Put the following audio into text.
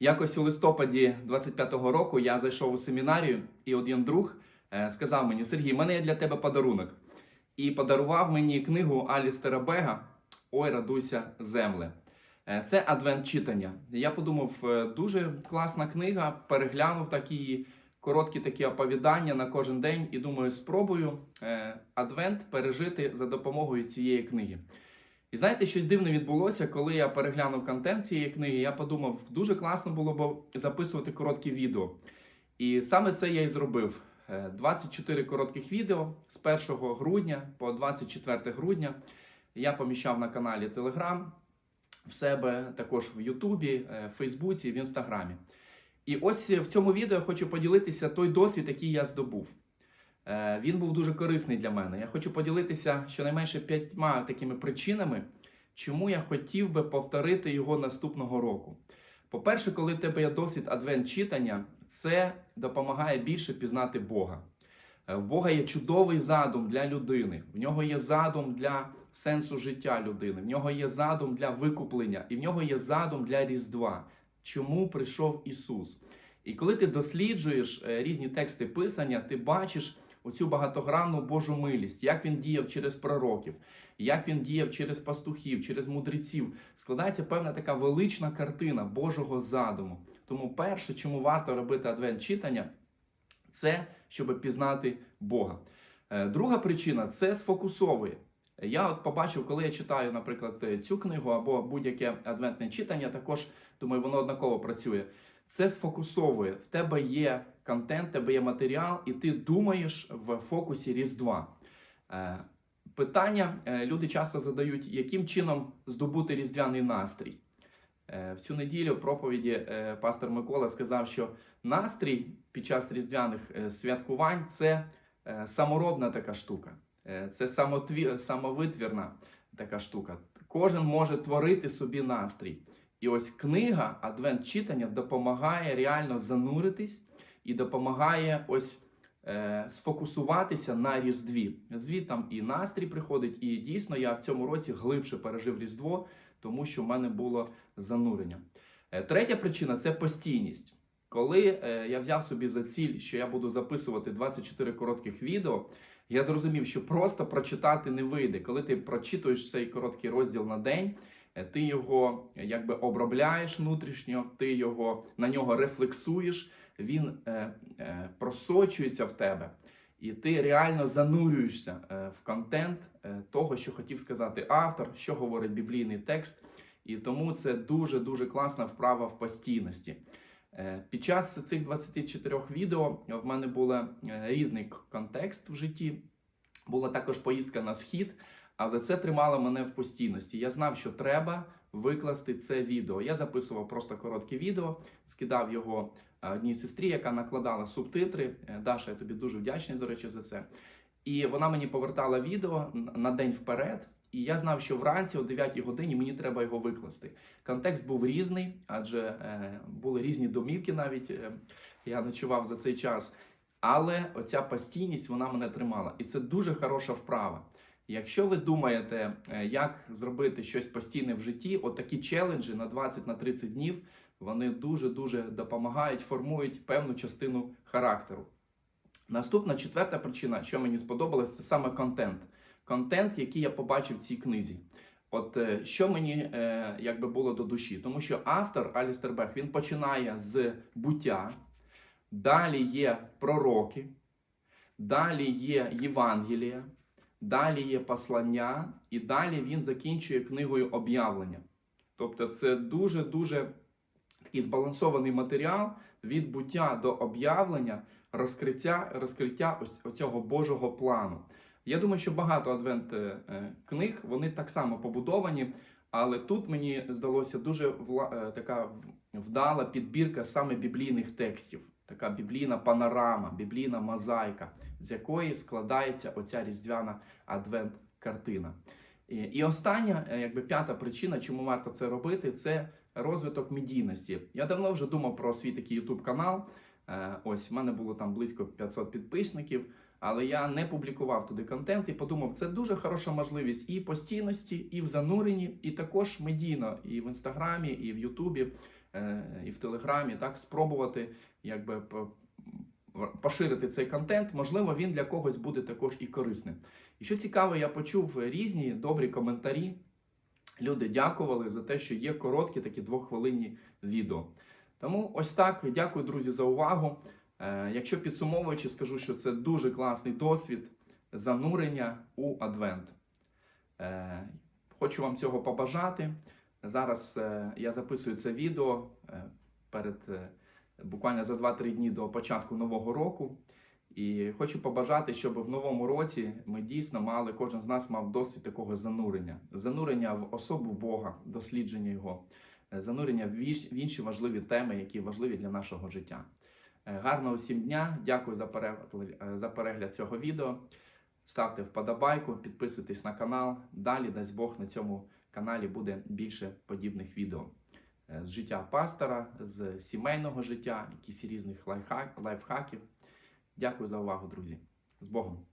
Якось у листопаді 25-го року я зайшов у семінарію, і один друг е, сказав мені: Сергій, в мене є для тебе подарунок. І подарував мені книгу Алістера Бега Ой, радуйся, земле. Е, Це адвент читання. Я подумав, е, дуже класна книга. Переглянув такі короткі такі оповідання на кожен день і думаю, спробую адвент пережити за допомогою цієї книги. І знаєте, щось дивне відбулося, коли я переглянув контент цієї книги. Я подумав, дуже класно було б записувати короткі відео. І саме це я і зробив. Е, 24 коротких відео з 1 грудня по 24 грудня я поміщав на каналі Telegram, в себе також в Ютубі, е, в Фейсбуці, в Інстаграмі. І ось в цьому відео я хочу поділитися той досвід, який я здобув. Е, Він був дуже корисний для мене. Я хочу поділитися щонайменше п'ятьма такими причинами, чому я хотів би повторити його наступного року. По-перше, коли в тебе є досвід адвент читання, це допомагає більше пізнати Бога. Е, В Бога є чудовий задум для людини, в нього є задум для сенсу життя людини, в нього є задум для викуплення, і в нього є задум для Різдва. Чому прийшов Ісус? І коли ти досліджуєш е, різні тексти Писання, ти бачиш оцю багатогранну Божу милість, як він діяв через пророків, як він діяв через пастухів, через мудреців. Складається певна така велична картина Божого задуму. Тому перше, чому варто робити адвент читання, це щоб пізнати Бога. Е, Друга причина це сфокусовує. Я от побачив, коли я читаю, наприклад, цю книгу або будь-яке адвентне читання, також думаю, воно однаково працює. Це сфокусовує. В тебе є контент, тебе є матеріал, і ти думаєш в фокусі Різдва. Е, Питання е, люди часто задають, яким чином здобути різдвяний настрій. Е, В цю неділю в проповіді пастор Микола сказав, що настрій під час різдвяних святкувань це саморобна така штука, це самотві- самовитвірна така штука. Кожен може творити собі настрій. І ось книга Адвент читання допомагає реально зануритись і допомагає ось е, сфокусуватися на Різдві. Звідтам і настрій приходить, і дійсно я в цьому році глибше пережив Різдво, тому що в мене було занурення. Е, Третя причина це постійність. Коли е, я взяв собі за ціль, що я буду записувати 24 коротких відео, я зрозумів, що просто прочитати не вийде. Коли ти прочитуєш цей короткий розділ на день, е, ти його якби обробляєш внутрішньо, ти його на нього рефлексуєш, він е, е, просочується в тебе. І ти реально занурюєшся е, в контент того, що хотів сказати автор, що говорить біблійний текст. І тому це дуже дуже класна вправа в постійності. Під час цих 24 відео в мене був різний контекст в житті. Була також поїздка на схід, але це тримало мене в постійності. Я знав, що треба викласти це відео. Я записував просто коротке відео, скидав його е, одній сестрі, яка накладала субтитри. Е, Даша, я тобі дуже вдячний, до речі, за це. І вона мені повертала відео на день вперед. І я знав, що вранці о 9 годині мені треба його викласти. Контекст був різний, адже е, були різні домівки навіть. Е, я ночував за цей час. Але оця постійність вона мене тримала. І це дуже хороша вправа. Якщо ви думаєте, е, як зробити щось постійне в житті, от такі челенджі на 20 на 30 днів, вони дуже-дуже допомагають, формують певну частину характеру. Наступна четверта причина, що мені сподобалось, це саме контент. Контент, який я побачив в цій книзі. От е, що мені е, якби було до душі, тому що автор Алістер Бех він починає з буття, далі є пророки, далі є Євангелія, далі є послання, і далі він закінчує книгою об'явлення. Тобто, це дуже дуже такий збалансований матеріал від буття до об'явлення, розкриття, розкриття оцього Божого плану. Я думаю, що багато адвент е, книг вони так само побудовані, але тут мені здалося дуже вла- е, така вдала підбірка саме біблійних текстів, така біблійна панорама, біблійна мозаїка, з якої складається оця різдвяна адвент-картина. І, остання, е, якби п'ята причина, чому варто це робити, це розвиток медійності. Я давно вже думав про свій такий YouTube канал. Е, Ось в мене було там близько 500 підписників, але я не публікував туди контент і подумав, це дуже хороша можливість і постійності, і в зануренні, і також медійно, і в інстаграмі, і в Ютубі і в Телеграмі, так, спробувати якби поширити цей контент. Можливо, він для когось буде також і корисним. І що цікаво, я почув різні добрі коментарі. Люди дякували за те, що є короткі такі двоххвилинні відео. Тому ось так. Дякую, друзі, за увагу. Е, Якщо підсумовуючи, скажу, що це дуже класний досвід занурення у адвент. Е, Хочу вам цього побажати. Зараз е, я записую це відео е, перед е, буквально за 2-3 дні до початку нового року. І хочу побажати, щоб в новому році ми дійсно мали, кожен з нас мав досвід такого занурення, занурення в особу Бога, дослідження його, занурення в інші важливі теми, які важливі для нашого життя. Гарного всім дня! Дякую за перегляд цього відео. Ставте вподобайку, підписуйтесь на канал. Далі, дасть Бог, на цьому каналі буде більше подібних відео Е, з життя пастора, з сімейного життя, якісь різних лайфхак- лайфхаків. Дякую за увагу, друзі. З Богом!